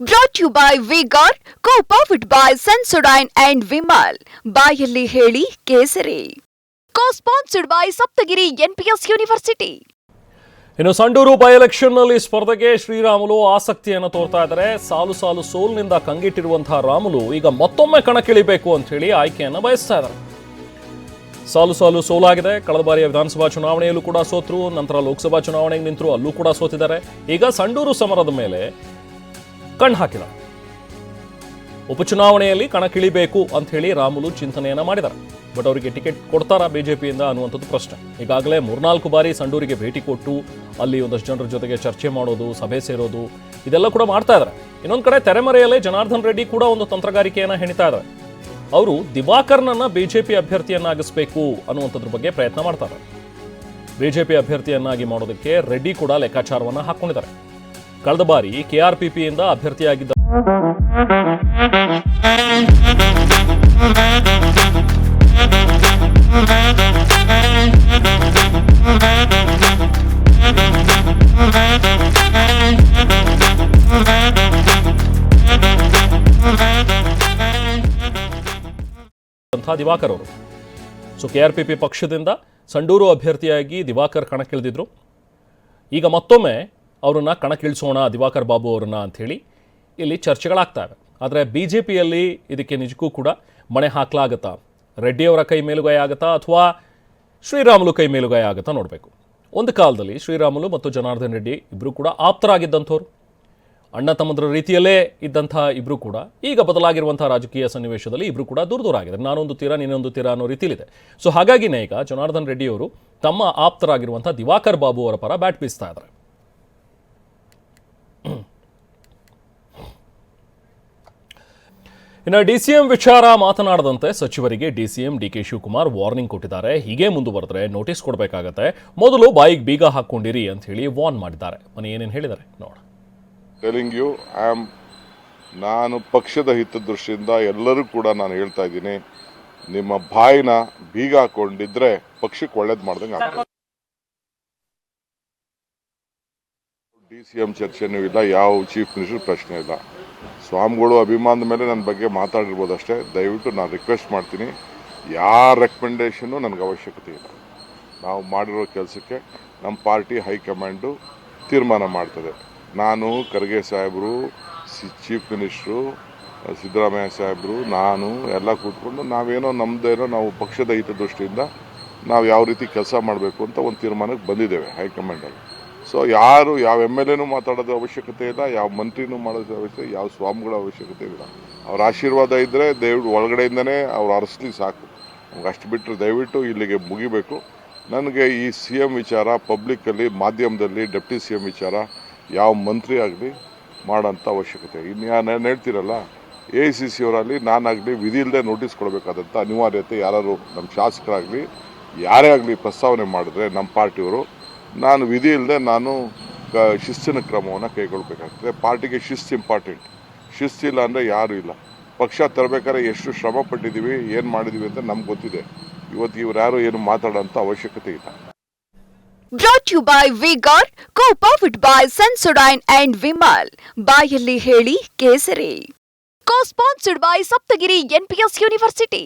Brought you by Vigor co powered by Sensodyne and Vimal ಬಾಯಲ್ಲಿ ಹೇಳಿ ಕೇಸರಿ. Co sponsored by Saptagiri NPS university ಇನ್ನು Sandur by ಎಲೆಕ್ಷನ್ನಲ್ಲಿ ಸ್ಪರ್ಧೆಗೆ ಶ್ರೀರಾಮುಲು ಆಸಕ್ತಿಯನ್ನು ತೋರ್ತಾ ಇದ್ದಾರೆ. ಸಾಲು ಸಾಲು ಸೋಲ್ನಿಂದ ಕಂಗಿಟ್ಟಿರುವಂತಹ ರಾಮುಲು ಈಗ ಮತ್ತೊಮ್ಮೆ ಕಣಕ್ಕಿಳಿಬೇಕು ಅಂತ ಹೇಳಿ ಆಯ್ಕೆಯನ್ನು ಬಯಸ್ತಾ ಇದ್ದಾರೆ. ಸಾಲು ಸಾಲು ಸೋಲಾಗಿದೆ. ಕಳೆದ ಬಾರಿಯ ವಿಧಾನಸಭಾ ಚುನಾವಣೆಯಲ್ಲೂ ಕೂಡ ಸೋತರು, ನಂತರ ಲೋಕಸಭಾ ಚುನಾವಣೆಗೆ ನಿಂತರು, ಅಲ್ಲೂ ಕೂಡ ಸೋತಿದ್ದಾರೆ. ಈಗ ಸಂಡೂರು ಸಮರದ ಮೇಲೆ ಕಣ್ಣು ಹಾಕಿದ. ಉಪಚುನಾವಣೆಯಲ್ಲಿ ಕಣಕ್ಕಿಳಿಬೇಕು ಅಂತ ಹೇಳಿ ರಾಮುಲು ಚಿಂತನೆಯನ್ನ ಮಾಡಿದ್ದಾರೆ ಬಟ್ ಅವರಿಗೆ ಟಿಕೆಟ್ ಕೊಡ್ತಾರಾ ಬಿಜೆಪಿಯಿಂದ ಅನ್ನುವಂಥದ್ದು ಪ್ರಶ್ನೆ. ಈಗಾಗಲೇ ಮೂರ್ನಾಲ್ಕು ಬಾರಿ ಸಂಡೂರಿಗೆ ಭೇಟಿ ಕೊಟ್ಟು ಅಲ್ಲಿ ಒಂದಷ್ಟು ಜನರ ಜೊತೆಗೆ ಚರ್ಚೆ ಮಾಡೋದು, ಸಭೆ ಸೇರೋದು, ಇದೆಲ್ಲ ಕೂಡ ಮಾಡ್ತಾ ಇದ್ದಾರೆ ಇನ್ನೊಂದು ಕಡೆ ತೆರೆಮರೆಯಲ್ಲೇ ಜನಾರ್ದನ್ ರೆಡ್ಡಿ ಕೂಡ ಒಂದು ತಂತ್ರಗಾರಿಕೆಯನ್ನ ಹೆಣಿತಾ ಇದ್ದಾರೆ ಅವರು ದಿವಾಕರ್ನನ್ನ ಬಿಜೆಪಿ ಅಭ್ಯರ್ಥಿಯನ್ನಾಗಿಸಬೇಕು ಅನ್ನುವಂಥದ್ರ ಬಗ್ಗೆ ಪ್ರಯತ್ನ ಮಾಡ್ತಾರೆ ಬಿಜೆಪಿ ಅಭ್ಯರ್ಥಿಯನ್ನಾಗಿ ಮಾಡೋದಕ್ಕೆ ರೆಡ್ಡಿ ಕೂಡ ಲೆಕ್ಕಾಚಾರವನ್ನ ಹಾಕೊಂಡಿದ್ದಾರೆ. ಕಳೆದ ಬಾರಿ ಕೆಆರ್ಪಿಪಿಯಿಂದ ಅಭ್ಯರ್ಥಿಯಾಗಿದ್ದ ದಿವಾಕರ್ ಅವರು. So K R P P ಪಕ್ಷದಿಂದ ಸಂಡೂರು ಅಭ್ಯರ್ಥಿಯಾಗಿ ದಿವಾಕರ್ ಕಣಕ್ಕಿಳಿದಿದ್ರು. ಈಗ ಮತ್ತೊಮ್ಮೆ ಅವರನ್ನ ಕಣಕ್ಕಿಳಿಸೋಣ, ದಿವಾಕರ್ ಬಾಬು ಅವರನ್ನ ಅಂಥೇಳಿ ಇಲ್ಲಿ ಚರ್ಚೆಗಳಾಗ್ತವೆ. ಆದರೆ ಬಿ ಜೆ ಪಿಯಲ್ಲಿ ಇದಕ್ಕೆ ನಿಜಕ್ಕೂ ಕೂಡ ಮಣೆ ಹಾಕಲಾಗತ್ತಾ? ರೆಡ್ಡಿಯವರ ಕೈ ಮೇಲುಗೈ ಆಗುತ್ತಾ ಅಥವಾ ಶ್ರೀರಾಮುಲು ಕೈ ಮೇಲುಗೈ ಆಗುತ್ತಾ ನೋಡಬೇಕು. ಒಂದು ಕಾಲದಲ್ಲಿ ಶ್ರೀರಾಮುಲು ಮತ್ತು ಜನಾರ್ದನ್ ರೆಡ್ಡಿ ಇಬ್ಬರು ಕೂಡ ಆಪ್ತರಾಗಿದ್ದಂಥವ್ರು. ಅಣ್ಣ ತಮ್ಮದ್ರ ರೀತಿಯಲ್ಲೇ ಇದ್ದಂಥ ಇಬ್ಬರೂ ಕೂಡ ಈಗ ಬದಲಾಗಿರುವಂಥ ರಾಜಕೀಯ ಸನ್ನಿವೇಶದಲ್ಲಿ ಇಬ್ಬರು ಕೂಡ ದೂರ ದೂರ ಆಗಿದೆ ನಾನೊಂದು ತೀರ, ನೀನೊಂದು ತೀರ ಅನ್ನೋ ರೀತಿಯಲ್ಲಿದೆ. ಸೊ ಹಾಗಾಗಿನೇ ಈಗ ಜನಾರ್ದನ್ ರೆಡ್ಡಿಯವರು ತಮ್ಮ ಆಪ್ತರಾಗಿರುವಂಥ ದಿವಾಕರ್ ಬಾಬು ಅವರ ಪರ ಬ್ಯಾಟ್ ಬೀಸ್ತಾ ಇದ್ದಾರೆ. ಇನ್ನು ಡಿಸಿಎಂ ವಿಚಾರ ಮಾತನಾಡದಂತೆ ಸಚಿವರಿಗೆ DCM D K Shivakumar warning ಕೊಟ್ಟಿದ್ದಾರೆ. ಹೀಗೆ ಮುಂದುವರೆದ್ರೆ ನೋಟಿಸ್ ಕೊಡಬೇಕಾಗತ್ತೆ. ಮೊದಲು ಬಾಯಿಗೆ ಬೀಗ ಹಾಕೊಂಡಿರಿ ಅಂತ ಹೇಳಿ ವಾರ್ನ್ ಮಾಡಿದ್ದಾರೆ. ಮನೆ ಏನೇನು ಹೇಳಿದ್ದಾರೆ? ನೋಡ ಟೆಲಿಂಗ್ ಯು ಐ ಆಮ್ ನಾನು ಪಕ್ಷದ ಹಿತದೃಷ್ಟಿಯಿಂದ ಎಲ್ಲರೂ ಕೂಡ ನಾನು ಹೇಳ್ತಾ ಇದ್ದೀನಿ, ನಿಮ್ಮ ಬಾಯಿನ ಬೀಗ ಹಾಕೊಂಡಿದ್ರೆ ಪಕ್ಷಕ್ಕೆ ಒಳ್ಳೇದು ಮಾಡ್ದಂಗೆ ಆಗ್ತದೆ. ಡಿ ಸಿ ಎಂ ಚರ್ಚೆನೂ ಇಲ್ಲ, ಯಾವ ಚೀಫ್ ಮಿನಿಸ್ಟರ್ ಪ್ರಶ್ನೆ ಇಲ್ಲ. ಸ್ವಾಮಿಗಳು ಅಭಿಮಾನದ ಮೇಲೆ ನನ್ನ ಬಗ್ಗೆ ಮಾತಾಡಿರ್ಬೋದು ಅಷ್ಟೇ ದಯವಿಟ್ಟು ನಾನು ರಿಕ್ವೆಸ್ಟ್ ಮಾಡ್ತೀನಿ. ಯಾರ ರೆಕಮೆಂಡೇಷನ್ನು ನನಗೆ ಅವಶ್ಯಕತೆ ಇಲ್ಲ. ನಾವು ಮಾಡಿರೋ ಕೆಲಸಕ್ಕೆ ನಮ್ಮ ಪಾರ್ಟಿ ಹೈಕಮಾಂಡು ತೀರ್ಮಾನ ಮಾಡ್ತದೆ. ನಾನು ಖರ್ಗೆ ಸಾಹೇಬರು, ಸಿ ಚೀಫ್ ಮಿನಿಸ್ಟ್ರು ಸಿದ್ದರಾಮಯ್ಯ ಸಾಹೇಬರು, ನಾನು ಎಲ್ಲ ಕೂತ್ಕೊಂಡು ನಾವೇನೋ ನಮ್ಮದೇನೋ ನಾವು ಪಕ್ಷದ ಹಿತದೃಷ್ಟಿಯಿಂದ ನಾವು ಯಾವ ರೀತಿ ಕೆಲಸ ಮಾಡಬೇಕು ಅಂತ ಒಂದು ತೀರ್ಮಾನಕ್ಕೆ ಬಂದಿದ್ದೇವೆ ಹೈಕಮಾಂಡಲ್ಲಿ ಸೊ ಯಾರು ಯಾವ ಎಂ ಎಲ್ ಎನೂ ಮಾತಾಡೋದು ಅವಶ್ಯಕತೆ ಇಲ್ಲ, ಯಾವ ಮಂತ್ರಿನೂ ಮಾಡೋದು ಅವಶ್ಯಕತೆ ಯಾವ ಸ್ವಾಮಿಗಳ ಅವಶ್ಯಕತೆ ಇಲ್ಲ. ಅವ್ರ ಆಶೀರ್ವಾದ ಇದ್ದರೆ ದಯವಿಟ್ಟು ಒಳಗಡೆಯಿಂದನೇ ಅವ್ರು ಅರಸಲಿ ಸಾಕು. ನಮ್ಗೆ ಅಷ್ಟು ಬಿಟ್ಟರೆ ದಯವಿಟ್ಟು ಇಲ್ಲಿಗೆ ಮುಗಿಬೇಕು. ನನಗೆ ಈ ಸಿ ಎಂ ವಿಚಾರ ಪಬ್ಲಿಕ್ಕಲ್ಲಿ ಮಾಧ್ಯಮದಲ್ಲಿ ಡೆಪ್ಟಿ ಸಿ ಎಂ ವಿಚಾರ ಯಾವ ಮಂತ್ರಿ ಆಗಲಿ ಮಾಡೋಂಥ ಅವಶ್ಯಕತೆ ಇನ್ನು ನಾನು ಹೇಳ್ತೀರಲ್ಲ ಎ ಐ ಸಿ ಸಿ ಅವರಲ್ಲಿ ನಾನಾಗಲಿ, ವಿಧಿ ಇಲ್ಲದೆ ನೋಟಿಸ್ ಕೊಡಬೇಕಾದಂಥ ಅನಿವಾರ್ಯತೆ ಯಾರು ನಮ್ಮ ಶಾಸಕರಾಗಲಿ, ಯಾರೇ ಆಗಲಿ ಪ್ರಸ್ತಾವನೆ ಮಾಡಿದ್ರೆ ನಮ್ಮ ಪಾರ್ಟಿಯವರು ನಾನು ವಿಧಿ ಇಲ್ಲದೆ ನಾನು ಕ ಶಿಸ್ತಿನ ಕ್ರಮವನ್ನು ಕೈಗೊಳ್ಬೇಕಾಗ್ತದೆ. ಪಾರ್ಟಿಗೆ ಶಿಸ್ತು ಇಂಪಾರ್ಟೆಂಟ್ ಶಿಸ್ತಿಲ್ಲ ಅಂದರೆ ಯಾರೂ ಇಲ್ಲ. ಪಕ್ಷ ತರಬೇಕಾದ್ರೆ ಎಷ್ಟು ಶ್ರಮ ಪಟ್ಟಿದ್ದೀವಿ, ಏನು ಮಾಡಿದ್ದೀವಿ ಅಂತ ನಮ್ಗೆ ಗೊತ್ತಿದೆ. ಇವತ್ತು ಇವ್ರು ಯಾರು ಏನು ಮಾತಾಡೋಂಥ ಅವಶ್ಯಕತೆ ಇಲ್ಲ. Brought you by Vigor co powered by Sensodyne and Vimal ಬಾಯಲ್ಲಿ ಹೇಳಿ ಕೇಸರಿ. Co sponsored by Saptagiri NPS university